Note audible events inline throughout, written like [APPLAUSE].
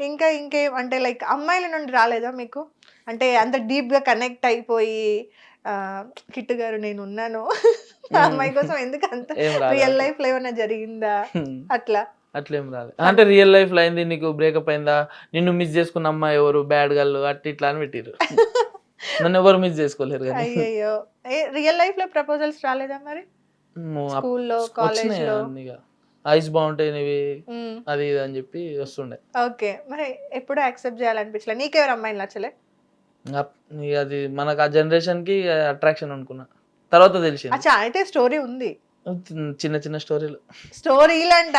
ఇంకా ఇంకేం అంటే లైక్ అమ్మాయిల నుండి రాలేదా మీకు? అంటే అంత డీప్గా కనెక్ట్ అయిపోయి ఆ, కిట్టు గారు నేను ఉన్నాను. [LAUGHS] అమ్మాయి కోసం ఎందుకు అంత. రియల్ లైఫ్లో ఏమైనా జరిగిందా? అట్లా. అట్లేం రాలేదు అంటే రియల్ లైఫ్లో అయింది నీకు బ్రేకప్ అయిందా? నిన్ను మిస్ చేసుకున్న అమ్మాయి ఎవరు? బ్యాడ్ గర్ల్ అట్లా ఇట్లా అని పెట్టిరు [LAUGHS] నన్ను ఎవరు మిస్ చేసుకోలేరు అయ్యయ్యో. రియల్ లైఫ్లో ప్రపోజల్స్ రాలేదా మరి? స్కూల్లో కాలేజ్ ఐస్ బాగుంటాయి నీవి అది ఇది అని చెప్పి వస్తుండే. ఓకే. మరి ఎప్పుడు యాక్సెప్ట్ చేయాలనిపించలే? నీకెవరు అమ్మాయిని నచ్చలే? అది మనకు ఆ జనరేషన్కి అట్రాక్షన్ అనుకున్నా. తర్వాత తెలిసింది. అచ్చా అయితే స్టోరీ ఉంది. చిన్న చిన్న స్టోరీలు. స్టోరీలంట.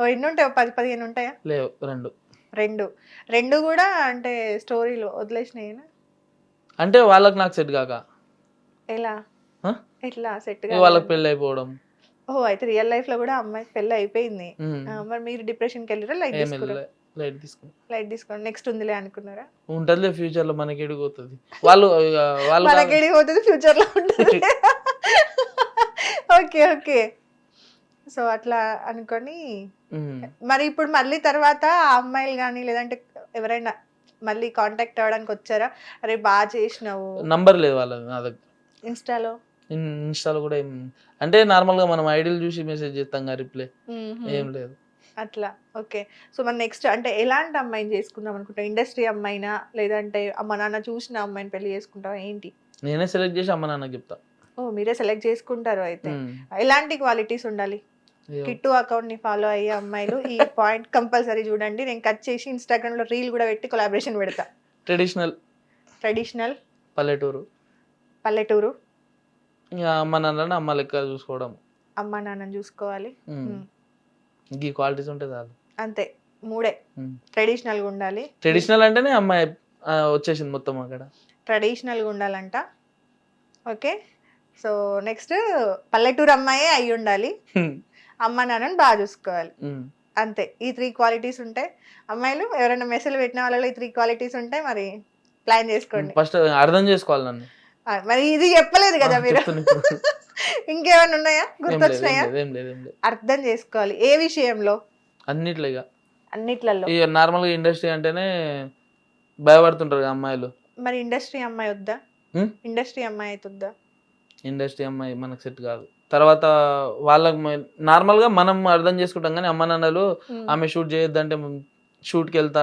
ఓ ఎన్ని ఉంటాయి పది పదిహేను ఉంటాయా? లేవు రెండు. రెండు. రెండు కూడా అంటే స్టోరీలు వదిలేసినాయినా? అంటే వాళ్ళకి నాకు సెట్ కాక. ఎలా? ఎట్లా? సెట్ వాళ్ళకి పెళ్ళి అయిపోవడం ఓ అయితే రియల్ లైఫ్లో కూడా అమ్మాయి పెళ్ళి అయిపోయింది. మరి మీరు డిప్రెషన్కి వెళ్ళారా? లైట్ వెళ్ళలే. లైట్ తీసుకుని లైట్ తీసుకోండి నెక్స్ట్ ఉందిలే అనుకున్నారా? ఉంటదిలే ఫ్యూచర్లో మనకి ఎడిగిపోతుంది వాళ్ళు వాళ్ళు. మనకి పోతుంది ఫ్యూచర్లో ఉంటుంది. Okay okay. సో అట్లా అనుకొని. మరి ఇప్పుడు మళ్ళీ తర్వాత ఆ అమ్మాయిలు కానీ లేదంటే ఎవరైనా మళ్ళీ కాంటాక్ట్ అవ్వడానికి వచ్చారా? అరే బాగా చేసినావు. నంబర్ లేదు వాళ్ళది నా దగ్గర. ఇన్స్టాలో? ఇన్- ఇన్స్టాలో కూడా ఏం అంటే నార్మల్గా మనం ఐడియల్ చూసి మెసేజ్ చేస్తాం కదా రిప్లై. ఏం లేదు. అట్లా. ఓకే. సో మరి నెక్స్ట్ అంటే ఎలాంటి అమ్మాయిని చేసుకుందాం అనుకుంటా ఇండస్ట్రీ అమ్మాయినా? లేదంటే అమ్మ నాన్న చూసిన అమ్మాయిని పెళ్ళి చేసుకుంటావా? ఏంటి? నేనే సెలెక్ట్ చేసి అమ్మ నాన్నకి చెప్తా. ఓ మీరే సెలెక్ట్ చేసుకుంటారు అయితే. ఎలాంటి క్వాలిటీస్ ఉండాలి? కిట్టు అకౌంట్ని ఫాలో అయ్యే అమ్మాయిలు. ఈ [LAUGHS] పాయింట్ కంపల్సరీ చూడండి. నేను కట్ చేసి ఇన్స్టాగ్రామ్లో రీల్ కూడా పెట్టి కొలాబరేషన్ పెడతా. ట్రెడిషనల్. ట్రెడిషనల్. పల్లెటూరు. పల్లెటూరు. ఇక అమ్మ నాన్నని అమ్మ లెక్క చూసుకోవడం. అమ్మ నాన్నని చూసుకోవాలి. ఈ క్వాలిటీస్ ఉంటే చాలు. అంతే మూడే. ట్రెడిషనల్గా ఉండాలి. ట్రెడిషనల్ అంటేనే అమ్మాయి వచ్చేసింది మొత్తం అక్కడ. ట్రెడిషనల్గా ఉండాలంట. ఓకే సో నెక్స్ట్ పల్లెటూరు అమ్మాయే అయి ఉండాలి. అమ్మ నాన్నని బాగా చూసుకోవాలి. అంతే ఈ త్రీ క్వాలిటీస్ ఉంటాయి అమ్మాయిలు ఎవరైనా మెసేజ్ పెట్టిన వాళ్ళలో ఈ త్రీ క్వాలిటీస్ ఉంటాయి మరి ప్లాన్ చేసుకోండి. ఫస్ట్ అర్థం చేసుకోవాలి నన్ను. మరి ఇది చెప్పలేదు కదా మీరు. [LAUGHS] ఇంకేమైనా ఉన్నాయా? గుర్తొచ్చినాయా. అర్థం చేసుకోవాలి. ఏ విషయంలో? అన్నిట్లో ఇక. అన్నిట్లలో ఇక నార్మల్గా ఇండస్ట్రీ అంటేనే భయపడుతుంటారు అమ్మాయిలు. మరి ఇండస్ట్రీ అమ్మాయి వద్దా? ఇండస్ట్రీ అమ్మాయి అయితే వద్దా? ఇండస్ట్రీ అమ్మాయి మనకు సెట్ కాదు. తర్వాత వాళ్ళకి నార్మల్గా మనం అర్థం చేసుకుంటాం కానీ అమ్మ నాన్నలు. ఆమె షూట్ చేయొద్దంటే షూట్కి వెళ్తా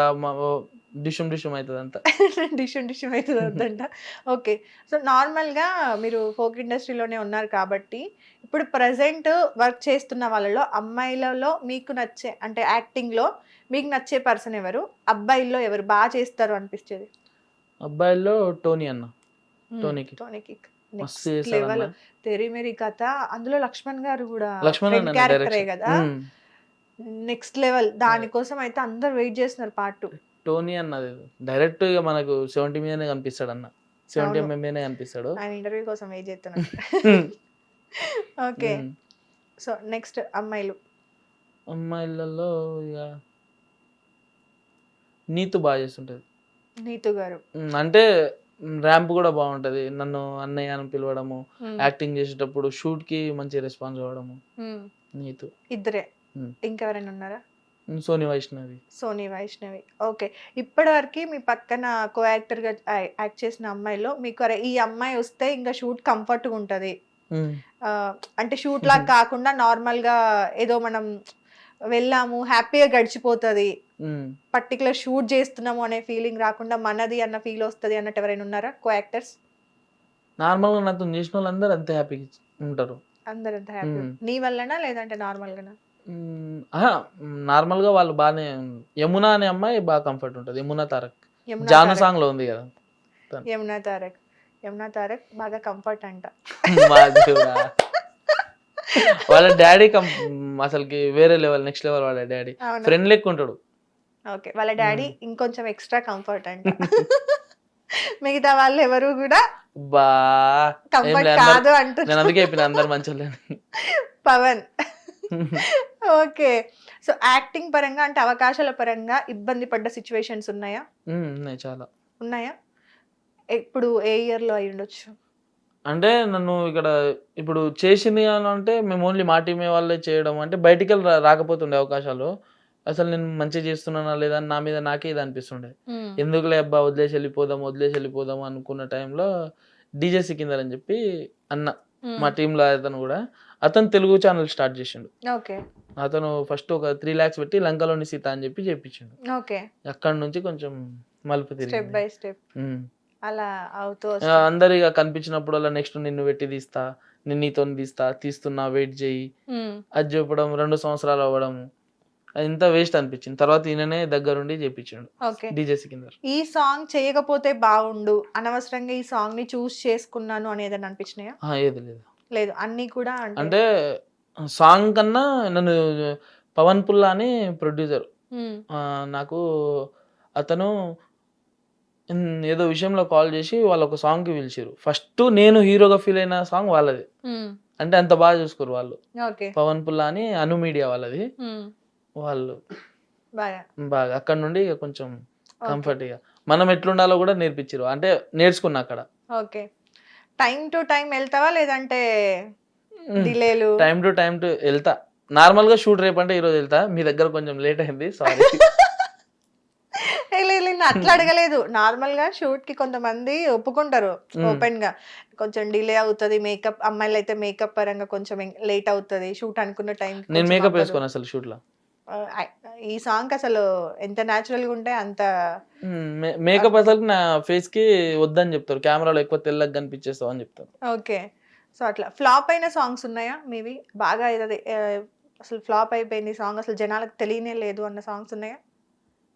డిషుమ్ డిషుమ్ అవుతుంది అంతా [LAUGHS] డిషన్ డిషన్ అవుతుంది ఓకే. సో నార్మల్గా మీరు ఫోక్ ఇండస్ట్రీలోనే ఉన్నారు కాబట్టి ఇప్పుడు ప్రజెంట్ వర్క్ చేస్తున్న వాళ్ళలో అమ్మాయిలలో మీకు నచ్చే అంటే యాక్టింగ్లో మీకు నచ్చే పర్సన్ ఎవరు? అబ్బాయిల్లో ఎవరు? బాగా చేస్తారు అనిపించేది అబ్బాయిల్లో టోనీ అన్న. టోనీకి. టోనీకి. లెవెల్ అన్న. తెరి మేరీ కథ. అందులో లక్ష్మణ్ గారు కూడా లక్ష్మణ్ క్యారెక్టరే. కదా. నెక్స్ట్ లెవెల్ దానికోసం అయితే అందరు వెయిట్ చేస్తున్నారు పార్ట్ టూ టోనీ అన్నది డైరెక్ట్ ఇక మనకు సెవెంటీ మీదనే కనిపిస్తాడు అన్న. సెవెంటీ అవును. ఎంఎం మీదనే కనిపిస్తాడు. ఆయన ఇంటర్వ్యూ కోసం వెయిట్ చేస్తున్నారు ఓకే. సో నెక్స్ట్ అమ్మాయిలు. అమ్మాయిలలో ఇక నీతు బాగా చేస్తుంటది. నీతు గారు. ఉమ్, అంటే ర్యాంప్ కూడా బాగుంటది. నన్ను అన్నయ్య అని పిలవడము. యాక్టింగ్ చేసేటప్పుడు షూట్కి మంచి రెస్పాన్స్ అవ్వడము మ్మ్. నీతు. ఇద్దరే. ఇంకెవరైనా ఉన్నారా? సోని వైష్ణవి. సోనీ వైష్ణవి. ఓకే. ఇప్పటివరకు మీ పక్కన కో యాక్టర్గా యాక్ట్ చేసిన అమ్మాయిలో మీకు అరే ఈ అమ్మాయి వస్తే ఇంకా షూట్ కంఫర్ట్గా ఉంటుంది. అంటే షూట్ లాగా కాకుండా నార్మల్గా ఏదో మనం వెళ్ళాము హ్యాపీగా గడిచిపోతుంది. పర్టికులర్ షూట్ చేస్తున్నాము అనే ఫీలింగ్ రాకుండా మనది అన్న ఫీల్ వస్తుంది అన్నట్టు ఎవరైనా ఉన్నారా కో యాక్టర్స్ నార్మల్గా నాతో చేసిన వాళ్ళందరూ అంతే హ్యాపీగా ఉంటారు. అందరంత హ్యాపీ మ్మ్. నీ వల్లనా లేదంటే నార్మల్గానా? నార్మల్గా వాళ్ళు బాగానే యమున అనే అమ్మాయి బాగా కంఫర్ట్ ఉంటది. యమున తారక్. జాను. సాంగ్లో ఉంది కదా. యమునా తారక్. యమునా తారక్ బాగా కంఫర్ట్ అంట. వాళ్ళ డాడీ అసలుకి వేరే లెవెల్ నెక్స్ట్ లెవెల్ వాళ్ళ డాడీ. ఫ్రెండ్ లెక్క ఉంటాడు. ఓకే వాళ్ళ డాడీ ఇంకొంచెం ఎక్స్ట్రా కంఫర్ట్ అంట. [LAUGHS] మిగతా వాళ్ళు ఎవరు కూడా బా. కాదు నేను అంటున్నారు అందుకే చెప్పిన అందరు మంచి పవన్. ఓకే. సో యాక్టింగ్ పరంగా అంటే అవకాశాల పరంగా ఇబ్బంది పడ్డ సిచ్యువేషన్స్ ఉన్నాయా? ఉన్నాయి చాలా. ఉన్నాయా? ఇప్పుడు ఏ ఇయర్లో అయి ఉండొచ్చు? అంటే నన్ను ఇక్కడ ఇప్పుడు చేసింది అని అంటే మేము ఓన్లీ మా టీమే వాళ్ళే చేయడం అంటే బయటికి వెళ్ళి రాకపోతుండే అవకాశాలు. అసలు నేను మంచిగా చేస్తున్నానా లేదా నా మీద నాకే ఇది అనిపిస్తుండే. ఎందుకులే అబ్బా వదిలేసి వెళ్ళిపోదాం వదిలేసి వెళ్ళిపోదాం అనుకున్న టైంలో డీజే సికిందర్ అని చెప్పి అన్న మా టీంలో అతను కూడా అతను తెలుగు ఛానల్ స్టార్ట్ చేసిండు. ఓకే. అతను ఫస్ట్ ఒక త్రీ ల్యాక్స్ పెట్టి లంకలోని సీత అని చెప్పి చేపించిండు. ఓకే. అక్కడ నుంచి కొంచెం మలుపు స్టెప్ బై స్టెప్ అలా అవుతూ. అందరు ఇక కనిపించినప్పుడల్లా నెక్స్ట్ నిన్ను పెట్టి తీస్తా నేను నీతో తీస్తా తీస్తున్నా వెయిట్ చేయి. అది చెప్పడం రెండు సంవత్సరాలు అవ్వడం ఇంత వేస్ట్ అనిపించింది. తర్వాత ఈయననే దగ్గరుండి చేపించాడు. డీజే సికిందర్. ఈ సాంగ్ చేయకపోతే బాగుండు. అనవసరంగా ఈ సాంగ్ని చూస్ చేసుకున్నాను అనేది అనిపించినాయా? ఏది లేదు. లేదు. అన్ని కూడా అంటే సాంగ్ కన్నా నన్ను పవన్ పుల్లా అని ప్రొడ్యూసర్. నాకు అతను ఏదో విషయంలో కాల్ చేసి వాళ్ళు ఒక సాంగ్కి పిలిచారు ఫస్ట్ నేను హీరోగా ఫీల్ అయిన సాంగ్ వాళ్ళది. అంటే అంత బాగా చూసుకోరు వాళ్ళు. ఓకే. పవన్ పుల్లా అని అను మీడియా వాళ్ళది. వాళ్ళు బాగా. అక్కడ నుండి కొంచెం కంఫర్ట్ ఇక. మనం ఎట్లుండాలో కూడా నేర్పించారు అంటే నేర్చుకున్నా అక్కడ. ఓకే. టైం టు టైం వెళ్తావా లేదంటే డిలేలు? టైం టు టైం టు వెళ్తా. నార్మల్గా షూట్ రేపు అంటే ఈరోజు వెళ్తా. మీ దగ్గర కొంచెం లేట్ అయింది. సారీ [LAUGHS] నేను అట్లా అడగలేదు. నార్మల్గా షూట్కి కొంతమంది ఒప్పుకుంటారు ఓపెన్గా కొంచెం డిలే అవుతుంది మేకప్ అమ్మాయిలు అయితే మేకప్ పరంగా కొంచెం లేట్ అవుతుంది. షూట్ అనుకున్న టైం నేను మేకప్ వేసుకోను అసలు షూట్లో ఈ సాంగ్ అసలు ఎంత న్యాచురల్గా ఉంటే అంత మేకప్ అసలు నా ఫేస్కి వద్దని చెప్తారు. కెమెరాలో ఎక్కువ తెల్లగా కనిపించేస్తావు అని చెప్తారు. ఓకే. సో అట్లా ఫ్లాప్ అయిన సాంగ్స్ ఉన్నాయా? మీవి బాగా ఏదది అసలు ఫ్లాప్ అయిపోయింది సాంగ్ అసలు జనాలకు తెలియనే లేదు అన్న సాంగ్స్ ఉన్నాయా?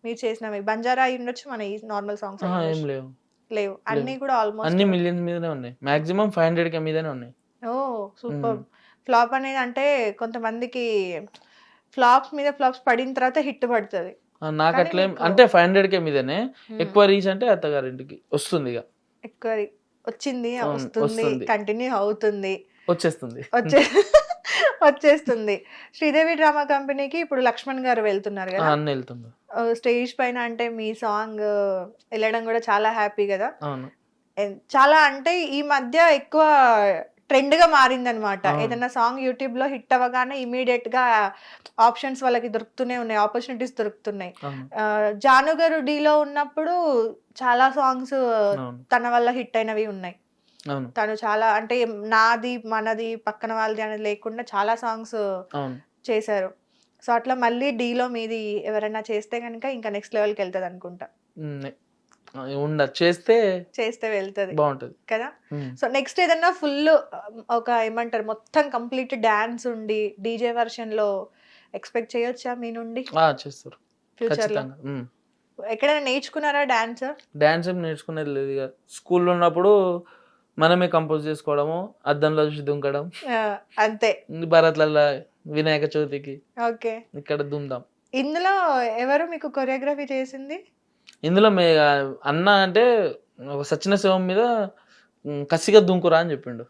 మీరు చేసినవి బంజారా అయి ఉండొచ్చు మన ఈ నార్మల్ సాంగ్స్ ఏం లేవు. లేవు. అన్ని కూడా ఆల్మోస్ట్ అన్ని మిలియన్స్ మీదనే ఉన్నాయి. మాక్సిమం ఫైవ్ హండ్రెడ్ కే మీదనే ఉన్నాయి. ఓ సూపర్. ఫ్లాప్ అనేది అంటే కొంతమందికి ఫ్లాప్స్ మీద ఫ్లాప్స్ పడిన తర్వాత హిట్ పడుతుంది. నాకు అట్లేం అంటే ఫైవ్ హండ్రెడ్ కే మీదనే ఎక్కువ రీచ్ అంటే అత్తగారింటికి వస్తుంది ఇక. ఎక్కువ వచ్చింది వస్తుంది. కంటిన్యూ అవుతుంది. వచ్చేస్తుంది. వచ్చే [LAUGHS] వచ్చేస్తుంది. శ్రీదేవి డ్రామా కంపెనీకి ఇప్పుడు లక్ష్మణ్ గారు వెళ్తున్నారు కదా. వెళ్తుంది స్టేజ్ పైన అంటే మీ సాంగ్ వెళ్ళడం కూడా చాలా హ్యాపీ కదా. చాలా అంటే ఈ మధ్య ఎక్కువ ట్రెండ్గా మారింది అనమాట అవును. ఏదైనా సాంగ్ యూట్యూబ్లో హిట్ అవ్వగానే ఇమీడియట్గా ఆప్షన్స్ వాళ్ళకి దొరుకుతూనే ఉన్నాయి ఆపర్చునిటీస్ దొరుకుతున్నాయి. అవును. ఆ, జాను గారు డీలో ఉన్నప్పుడు చాలా సాంగ్స్ తన వల్ల హిట్ అయినవి ఉన్నాయి. తను చాలా అంటే నాది మనది పక్కన వాళ్ళది అనేది లేకుండా చాలా సాంగ్స్ చేశారు. సో అట్లా మళ్ళీ డీలో మీది ఎవరైనా చేస్తే కనుక ఇంకా నెక్స్ట్ లెవెల్కి వెళ్తుంది అనుకుంటా ఉమ్, ఉండ చేస్తే చేస్తే వెళ్తుంది. బాగుంటది. కదా. సో నెక్స్ట్ ఏదన్నా ఫుల్ ఒక ఏమంటారు మొత్తం కంప్లీట్ డాన్స్ ఉండి డీజే వర్షన్లో ఎక్స్పెక్ట్ చేయొచ్చా మీ నుండి? చేస్తారు. ఫ్యూచర్లో. ఎక్కడైనా నేర్చుకున్నారా డాన్స్? డాన్స్ ఏం నేర్చుకునేది లేదు స్కూల్లో ఉన్నప్పుడు మనమే కంపోజ్ చేసుకోవడము అద్దంలో చూసి దుంకడం. అంతే. భరత్లలో వినాయక చవితికి ఓకే. ఇక్కడ దుందాం. ఇందులో ఎవరు మీకు కొరియోగ్రఫీ చేసింది? ఇందులో మే అన్న అంటే ఒక సచిన శివం మీద కసిగా దుంకురా అని చెప్పిండు.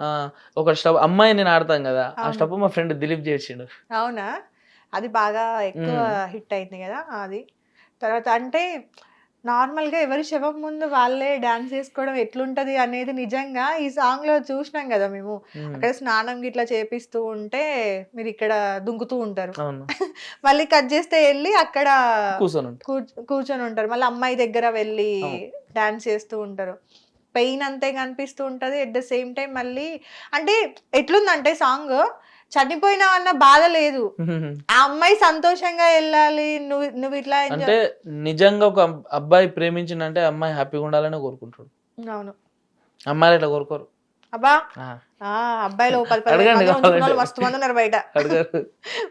ఆ, ఒక స్టవ్ అమ్మాయి నేను ఆడతాం కదా ఆ అవును. స్టవ్ మా ఫ్రెండ్ దిలీప్ చేసిండు. అవునా? అది బాగా ఎక్కువ హిట్ అయింది కదా అది. తర్వాత అంటే నార్మల్గా ఎవరి శవం ముందు వాళ్ళే డాన్స్ చేసుకోవడం ఎట్లుంటది అనేది నిజంగా ఈ సాంగ్లో చూసినాం కదా మేము. అక్కడ స్నానం గిట్లా చేపిస్తూ ఉంటే మీరు ఇక్కడ దుంకుతూ ఉంటారు. [LAUGHS] మళ్ళీ కట్ చేస్తే వెళ్ళి అక్కడ కూర్చొని ఉంటా. కూర్చు- కూర్చొని ఉంటారు. మళ్ళీ అమ్మాయి దగ్గర వెళ్ళి. డాన్స్ చేస్తూ ఉంటారు. పెయిన్ అంతే కనిపిస్తూ ఉంటది. ఎట్ ద సేమ్ టైం మళ్ళీ అంటే ఎట్లుందంటే సాంగ్ చనిపోయినా అన్న బాధ లేదు. ఆ అమ్మాయి సంతోషంగా వెళ్ళాలి నువ్వు నువ్వు ఇట్లా అంటే నిజంగా ఒక అబ్బాయి ప్రేమించిందంటే అమ్మాయి హ్యాపీగా ఉండాలని కోరుకుంటాడు అవును. అమ్మాయిలు ఇట్లా కోరుకోరు? అబ్బా! అబ్బాయిలు పది మంది. మస్తు మంది ఉన్నారు బయట.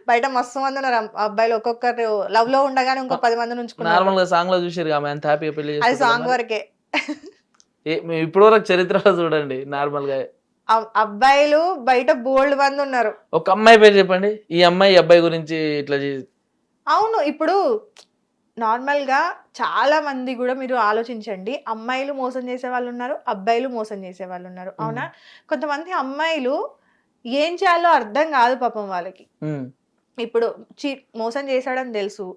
బయట మస్తు మంది ఉన్నారు. అబ్బాయిలు ఒక్కొక్కరు లవ్లో ఉండగానే ఇంకో పది మందిని ఉంచుకున్నారు. నార్మల్గా సాంగ్లో చూసారు ఆమె ఎంత హ్యాపీగా పెళ్ళి అది సాంగ్. వరకే. ఇప్పుడు వరకు చరిత్రలో చూడండి నార్మల్గా అబ్బాయిలు బయట బోల్డ్ మంది ఉన్నారు. ఒక అమ్మాయి పేరు చెప్పండి. ఈ అమ్మాయి ఈ అబ్బాయి గురించి ఇట్లా అవును ఇప్పుడు నార్మల్గా చాలా మంది కూడా మీరు ఆలోచించండి. అమ్మాయిలు మోసం చేసే వాళ్ళు ఉన్నారు అబ్బాయిలు మోసం చేసే వాళ్ళు ఉన్నారు. అవునా? కొంతమంది అమ్మాయిలు ఏం చేయాలో అర్థం కాదు పాపం వాళ్ళకి. ఇప్పుడు మోసం చేశాడని తెలుసు.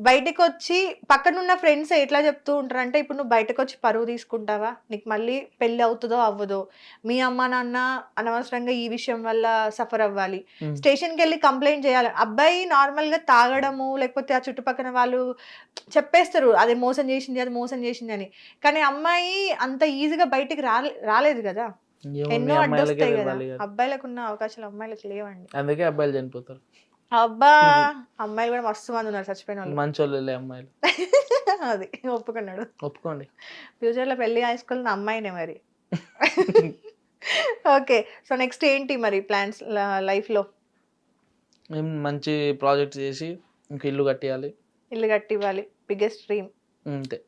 బయటకు వచ్చి పక్కనున్న ఫ్రెండ్స్ ఎట్లా చెప్తూ ఉంటారు అంటే ఇప్పుడు నువ్వు బయటకు వచ్చి పరువు తీసుకుంటావా? నీకు మళ్ళీ పెళ్ళి అవుతుందో అవ్వదో? మీ అమ్మ నాన్న అనవసరంగా ఈ విషయం వల్ల సఫర్ అవ్వాలి. స్టేషన్కి వెళ్ళి కంప్లైంట్ చేయాలి. అబ్బాయి నార్మల్గా తాగడము లేకపోతే ఆ చుట్టుపక్కల వాళ్ళు చెప్పేస్తారు అది మోసం చేసింది అది మోసం చేసింది అని. కానీ అమ్మాయి అంత ఈజీగా బయటికి రాలే రాలేదు కదా. ఎన్నో అడ్డొస్తాయి కదా. అబ్బాయిలకు ఉన్న అవకాశాలు అమ్మాయిలకు లేవండి. అందుకే అబ్బాయిలు చనిపోతారు. అబ్బా! అమ్మాయిలు కూడా మస్తు మంది ఉన్నారు చచ్చిపోయిన వాళ్ళు మంచోళ్ళే అమ్మాయిలు. [LAUGHS] అది ఒప్పుకున్నాడు. ఒప్పుకోండి. ఫ్యూచర్లో పెళ్ళి చేసుకున్న అమ్మాయినే మరి. [LAUGHS] ఓకే సో నెక్స్ట్ ఏంటి మరి ప్లాన్స్ లైఫ్లో? మేము మంచి ప్రాజెక్ట్ చేసి ఇంక ఇల్లు కట్టేయాలి. ఇల్లు కట్టి ఇవ్వాలి బిగ్గెస్ట్ డ్రీమ్ అంతే.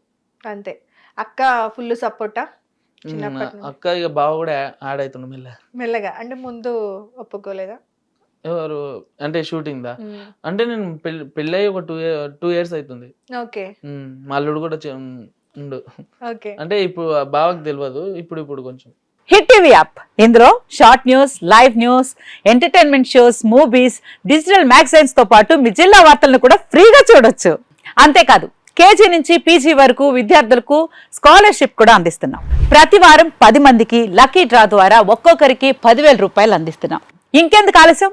అంతే. అక్క ఫుల్ సపోర్టా ఉమ్, చిన్నప్పటి నుంచి. అక్క ఇక బావ కూడా యాడ్ అవుతుండు మెల్ల మెల్లగా అంటే ముందు ఒప్పుకోలేదా? ఎవరు? అంటే షూటింగ్ దా. అంటే నేను పెళ్ళి పెళ్ళి ఒక టూ టూ ఇయర్స్ అవుతుంది ఓకే. మా అల్లుడు కూడా ఉండు. ఓకే. అంటే ఇప్పుడు బావకి తెలియదు ఇప్పుడు ఇప్పుడు కొంచెం. Hit TV app. ఇందులో short news live news entertainment shows movies digital మ్యాగజైన్స్తో పాటు మీ జిల్లా వార్తలను కూడా ఫ్రీగా చూడొచ్చు. అంతేకాదు కేజీ నుంచి పీజీ వరకు విద్యార్థులకు స్కాలర్షిప్ కూడా అందిస్తున్నాం. ప్రతి వారం పది మందికి లక్కీ డ్రా ద్వారా ఒక్కొక్కరికి పదివేల రూపాయలు అందిస్తున్నాం. ఇంకెందుకు ఆలస్యం?